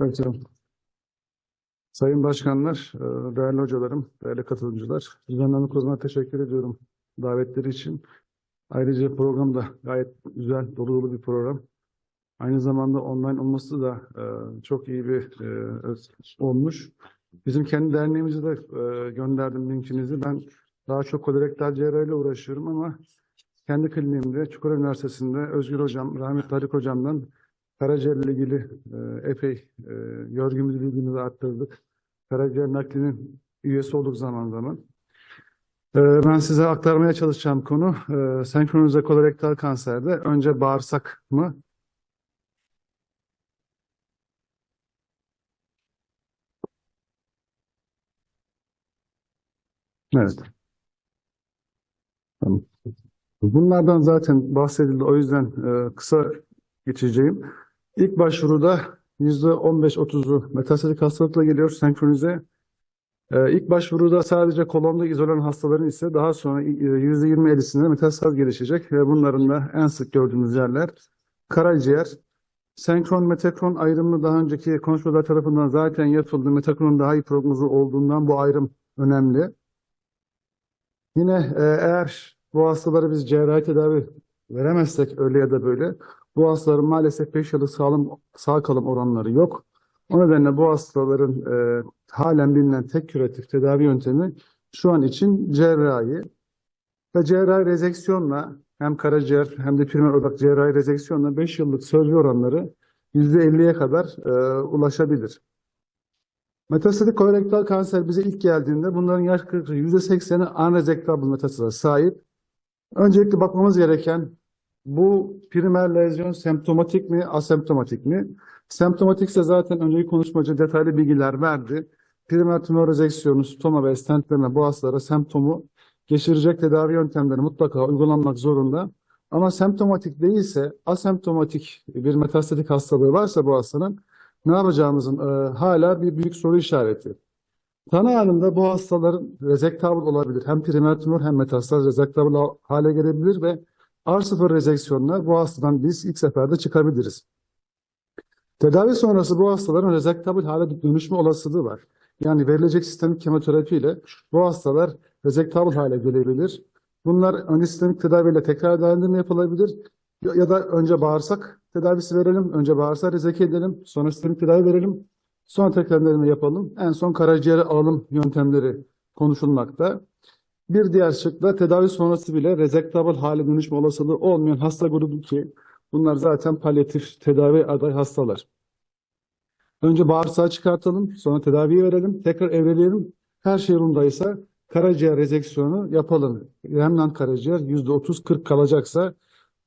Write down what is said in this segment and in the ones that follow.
Evet. Sayın başkanlar, e, değerli hocalarım, değerli katılımcılar, düzenleme kuruluna teşekkür ediyorum davetleri için. Ayrıca program da gayet güzel, dolu dolu bir program. Aynı zamanda online olması da e, çok iyi bir e, olmuş. Bizim kendi derneğimize de gönderdim linkinizi. Ben daha çok kolorektal cerrahiyle uğraşıyorum ama kendi kliniğimde Çukurova Üniversitesi'nde Özgür Hocam, rahmetli Haluk Hocam'dan karaciğerle ilgili e, epey e, görgümüzü bilgimizi arttırdık. Karaciğer naklinin üyesi olduk zaman zaman. E, ben size aktarmaya çalışacağım konu e, senkronize kolorektal kanserde önce bağırsak mı? Evet. Tamam. Bunlardan zaten bahsedildi. O yüzden e, kısa geçeceğim. İlk başvuruda %15-30'u metastatik hastalıkla geliyor senkronize. E, ilk başvuruda sadece kolonda izolan hastaların ise daha sonra e, %20-50'sinde metastaz gelişecek ve bunların da en sık gördüğümüz yerler karaciğer. Senkron metakron ayrımı daha önceki konuşmalar tarafından zaten yapıldı. Metakronun daha iyi prognozu olduğundan bu ayrım önemli. Yine e, eğer bu hastalara biz cerrahi tedavi veremezsek öyle ya da böyle bu hastaların maalesef 5 yıllık sağlam, sağ kalım oranları yok. O nedenle bu hastaların e, halen bilinen tek küratif tedavi yöntemi şu an için cerrahi ve cerrahi rezeksiyonla hem karaciğer hem de primer odak cerrahi rezeksiyonla 5 yıllık sörgü oranları %50'ye kadar e, ulaşabilir. Metastatik kolorektal kanser bize ilk geldiğinde bunların yaş kırkı %80'i anrezektable metastaza sahip. Öncelikle bakmamız gereken bu primer lezyon semptomatik mi, asemptomatik mi? Semptomatikse zaten önceki konuşmacı detaylı bilgiler verdi. Primer tümör rezeksiyonu, stoma ve stentleme bu hastalara semptomu geçirecek tedavi yöntemleri mutlaka uygulanmak zorunda. Ama semptomatik değilse, asemptomatik bir metastatik hastalığı varsa bu hastanın ne yapacağımızın e, hala bir büyük soru işareti. Tanı halinde bu hastaların rezektable olabilir. Hem primer tümör hem metastaz rezektable hale gelebilir ve R0 rezeksiyonla bu hastadan biz ilk seferde çıkabiliriz. Tedavi sonrası bu hastaların rezektable hale dönüşme olasılığı var. Yani verilecek sistemik kemoterapi ile bu hastalar rezektable hale gelebilir. Bunlar ön sistemik tedaviyle tekrar değerlendirme yapılabilir. Ya da önce bağırsak tedavisi verelim, önce bağırsak rezeke edelim, sonra sistemik tedavi verelim, sonra tekrar deneme yapalım. En son karaciğere alalım yöntemleri konuşulmakta. Bir diğer şık da tedavi sonrası bile rezektable hale dönüşme olasılığı olmayan hasta grubu ki bunlar zaten palyatif tedavi aday hastalar. Önce bağırsağı çıkartalım, sonra tedaviyi verelim, tekrar evreleyelim. Her şey yolundaysa karaciğer rezeksiyonu yapalım. Remnant karaciğer %30-40 kalacaksa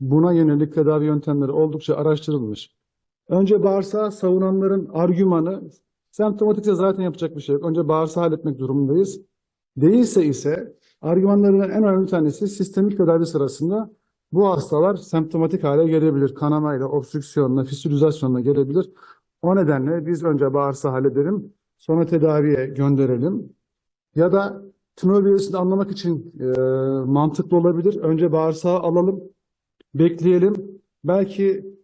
buna yönelik tedavi yöntemleri oldukça araştırılmış. Önce bağırsağı savunanların argümanı, semptomatikse zaten yapacak bir şey yok. Önce bağırsağı halletmek durumundayız. Değilse ise argümanlarından en önemli tanesi sistemik tedavi sırasında bu hastalar semptomatik hale gelebilir. Kanamayla, obstrüksiyonla, fistülizasyonla gelebilir. O nedenle biz önce bağırsağı halledelim, sonra tedaviye gönderelim. Ya da tümör büyüsünü anlamak için e, mantıklı olabilir. Önce bağırsağı alalım, bekleyelim. Belki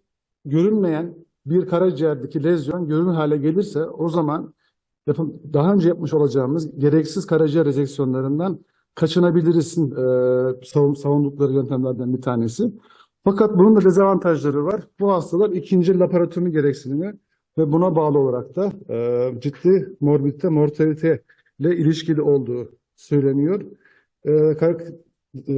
görünmeyen bir karaciğerdeki lezyon görünür hale gelirse o zaman yapım, daha önce yapmış olacağımız gereksiz karaciğer rezeksiyonlarından kaçınabiliriz e, savun, savundukları yöntemlerden bir tanesi. Fakat bunun da dezavantajları var. Bu hastalar ikinci laparotomi gereksinimi ve buna bağlı olarak da e, ciddi morbidite, mortalite ile ilişkili olduğu söyleniyor. E, kar- e,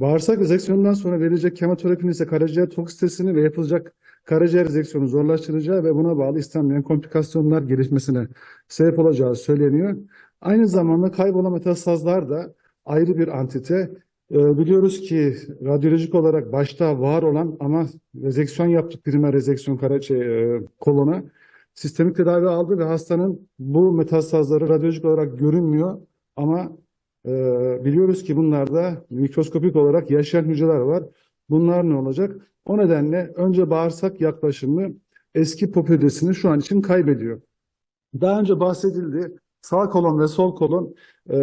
bağırsak rezeksiyonundan sonra verilecek kemoterapinin ise karaciğer toksitesini ve yapılacak karaciğer rezeksiyonu zorlaştıracağı ve buna bağlı istenmeyen komplikasyonlar gelişmesine sebep olacağı söyleniyor. Aynı zamanda kaybolan metastazlar da ayrı bir antite. E, biliyoruz ki radyolojik olarak başta var olan ama rezeksiyon yaptık primer rezeksiyon karaciğer e, kolona sistemik tedavi aldı ve hastanın bu metastazları radyolojik olarak görünmüyor ama e, biliyoruz ki bunlarda mikroskopik olarak yaşayan hücreler var. Bunlar ne olacak? O nedenle önce bağırsak yaklaşımı eski popülaritesini şu an için kaybediyor. Daha önce bahsedildi. Sağ kolon ve sol kolon e,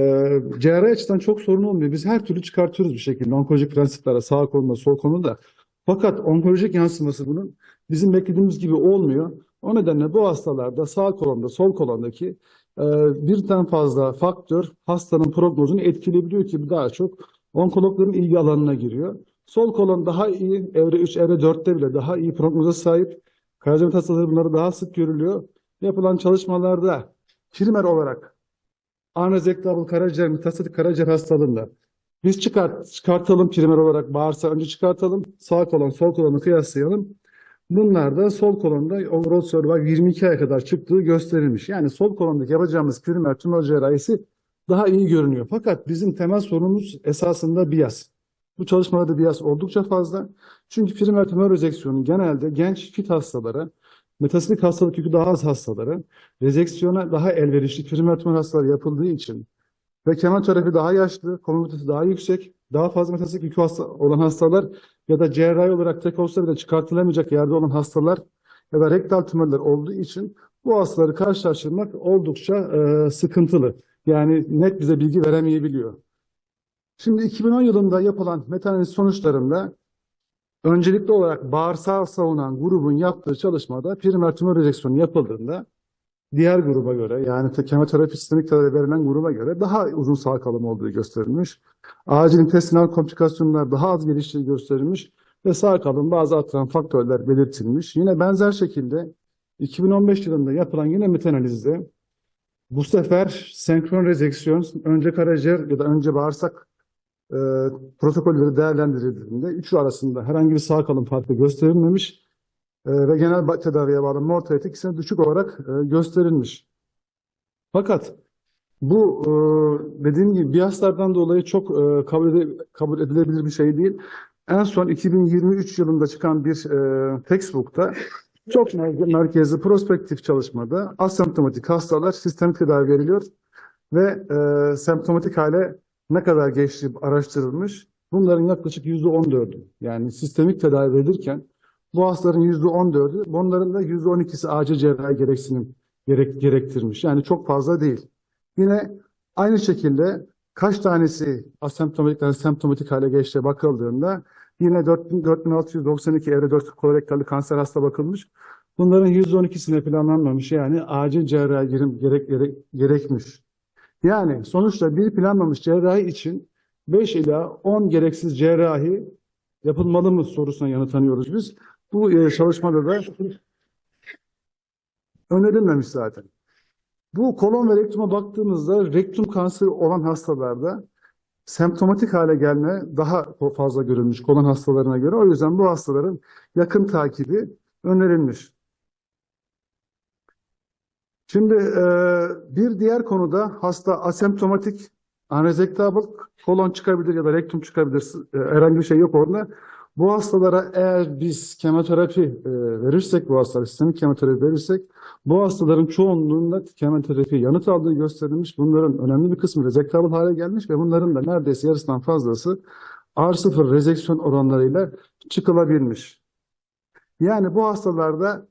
cerrahi açıdan çok sorun olmuyor. Biz her türlü çıkartıyoruz bir şekilde onkolojik prensiplerle sağ kolonla sol kolonu da. Fakat onkolojik yansıması bunun bizim beklediğimiz gibi olmuyor. O nedenle bu hastalarda sağ kolonda, sol kolondaki e, birden fazla faktör hastanın prognozunu etkileyebiliyor ki daha çok onkologların ilgi alanına giriyor. Sol kolon daha iyi, evre 3, evre 4'te bile daha iyi prognoza sahip. Karaciğer metastaları bunları daha sık görülüyor. Yapılan çalışmalarda primer olarak anrezektable karaciğer, metastatik karaciğer hastalığında biz çıkart, çıkartalım primer olarak bağırsağı önce çıkartalım. Sağ kolon, sol kolonu kıyaslayalım. Bunlar da sol kolonda overall survival 22 aya kadar çıktığı gösterilmiş. Yani sol kolondaki yapacağımız primer tümör cerrahisi daha iyi görünüyor. Fakat bizim temel sorunumuz esasında bias. Bu çalışmalarda bias oldukça fazla. Çünkü primer tümör rezeksiyonu genelde genç fit hastalara, metastatik hastalık yükü daha az hastalara, rezeksiyona daha elverişli primer tümör hastaları yapıldığı için ve kemoterapi daha yaşlı, komorbiditesi daha yüksek, daha fazla metastatik yükü hasta, olan hastalar ya da cerrahi olarak tek olsa bile çıkartılamayacak yerde olan hastalar ya da rektal tümörler olduğu için bu hastaları karşılaştırmak oldukça e, sıkıntılı. Yani net bize bilgi veremeyebiliyor. Şimdi 2010 yılında yapılan meta-analiz sonuçlarında öncelikli olarak bağırsağı savunan grubun yaptığı çalışmada primer tümör rezeksiyonu yapıldığında diğer gruba göre yani te- kemoterapi sistemik tedavi verilen gruba göre daha uzun sağ kalım olduğu gösterilmiş. Acil intestinal komplikasyonlar daha az geliştiği gösterilmiş ve sağ kalım bazı artıran faktörler belirtilmiş. Yine benzer şekilde 2015 yılında yapılan yine meta-analizde bu sefer senkron rezeksiyon önce karaciğer ya da önce bağırsak e, protokolleri değerlendirildiğinde üçü arasında herhangi bir sağ kalım farkı gösterilmemiş e, ve genel tedaviye bağlı mortalite ikisine düşük olarak e, gösterilmiş. Fakat bu e, dediğim gibi biaslardan dolayı çok e, kabul, ede- kabul edilebilir bir şey değil. En son 2023 yılında çıkan bir e, textbook'ta çok mer- merkezli prospektif çalışmada asemptomatik hastalar sistemik tedavi veriliyor ve e, semptomatik hale ne kadar geçtiği araştırılmış. Bunların yaklaşık %14'ü yani sistemik tedavi verilirken bu hastaların %14'ü bunların da %12'si acil cerrahi gereksinim gerek, gerektirmiş. Yani çok fazla değil. Yine aynı şekilde kaç tanesi asemptomatikten semptomatik hale geçtiğe bakıldığında yine 4000 4692 evre 4 kolorektalli kanser hasta bakılmış. Bunların %12'sine planlanmamış yani acil cerrahi gerek, gerek, gerekmiş. Yani sonuçta bir planlanmış cerrahi için 5 ila 10 gereksiz cerrahi yapılmalı mı sorusuna yanıtlanıyoruz biz. Bu e, çalışmada da önerilmemiş zaten. Bu kolon ve rektuma baktığımızda rektum kanseri olan hastalarda semptomatik hale gelme daha fazla görülmüş kolon hastalarına göre. O yüzden bu hastaların yakın takibi önerilmiş. Şimdi e, bir diğer konuda hasta asemptomatik unresectable kolon çıkabilir ya da rektum çıkabilir. E, herhangi bir şey yok orada. Bu hastalara eğer biz kemoterapi e, verirsek, bu hastalara sistemik kemoterapi verirsek, bu hastaların çoğunluğunda kemoterapi yanıt aldığı gösterilmiş. Bunların önemli bir kısmı rezektable hale gelmiş ve bunların da neredeyse yarısından fazlası R0 rezeksiyon oranlarıyla çıkılabilmiş. Yani bu hastalarda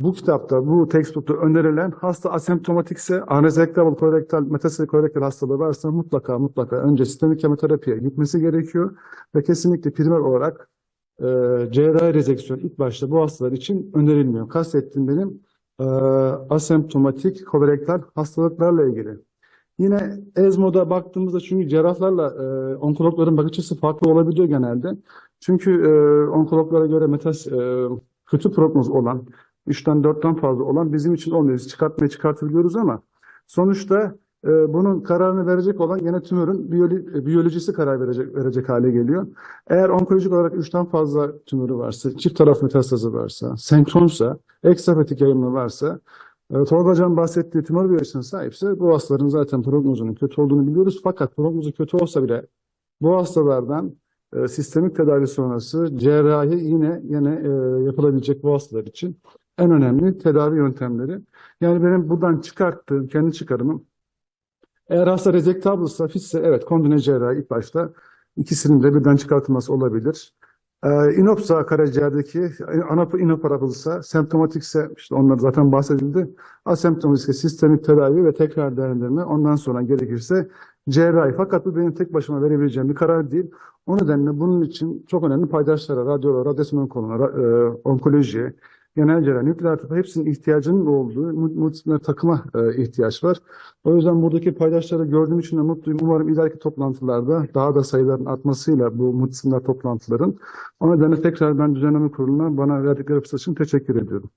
bu kitapta, bu textbook'ta önerilen hasta asemptomatikse, unresectable kolorektal, metastatik kolorektal hastalığı varsa mutlaka mutlaka önce sistemik kemoterapiye gitmesi gerekiyor ve kesinlikle primer olarak e, cerrahi rezeksiyon ilk başta bu hastalar için önerilmiyor. Kastettiğim benim e, asemptomatik kolorektal hastalıklarla ilgili. Yine ESMO'da baktığımızda çünkü cerrahlarla e, onkologların bakış açısı farklı olabiliyor genelde. Çünkü e, onkologlara göre metas e, kötü prognoz olan 3'ten 4'ten fazla olan bizim için olmuyor. Biz çıkartmaya çıkartabiliyoruz ama sonuçta e, bunun kararını verecek olan gene tümörün biyolo- biyolojisi karar verecek, verecek hale geliyor. Eğer onkolojik olarak 3'ten fazla tümörü varsa, çift taraf metastazı varsa, senkronsa, ekstrahepatik yayılma varsa, e, Tolga Hocam bahsettiği tümör biyolojisine sahipse bu hastaların zaten prognozunun kötü olduğunu biliyoruz. Fakat prognozu kötü olsa bile bu hastalardan e, sistemik tedavi sonrası cerrahi yine yine e, yapılabilecek bu hastalar için en önemli tedavi yöntemleri. Yani benim buradan çıkarttığım, kendi çıkarımım eğer hasta rezektabılsa, fitse evet kombine cerrahi ilk başta ikisinin de birden çıkartılması olabilir. Ee, inopsa karaciğerdeki anapı inoperable'sa, semptomatikse işte onlar zaten bahsedildi. Asemptomatikse sistemik tedavi ve tekrar değerlendirme ondan sonra gerekirse cerrahi. Fakat bu benim tek başıma verebileceğim bir karar değil. O nedenle bunun için çok önemli paydaşlara, radyoloğa, radyasyon onkologuna, ra- e, onkolojiye, genel cerrah, nükleer tıp hepsinin ihtiyacının olduğu mu- multidisipliner takıma e, ihtiyaç var. O yüzden buradaki paydaşları gördüğüm için de mutluyum. Umarım ileriki toplantılarda daha da sayıların artmasıyla bu multidisipliner toplantıların o nedenle tekrar ben düzenleme kuruluna bana verdikleri fırsat için teşekkür ediyorum.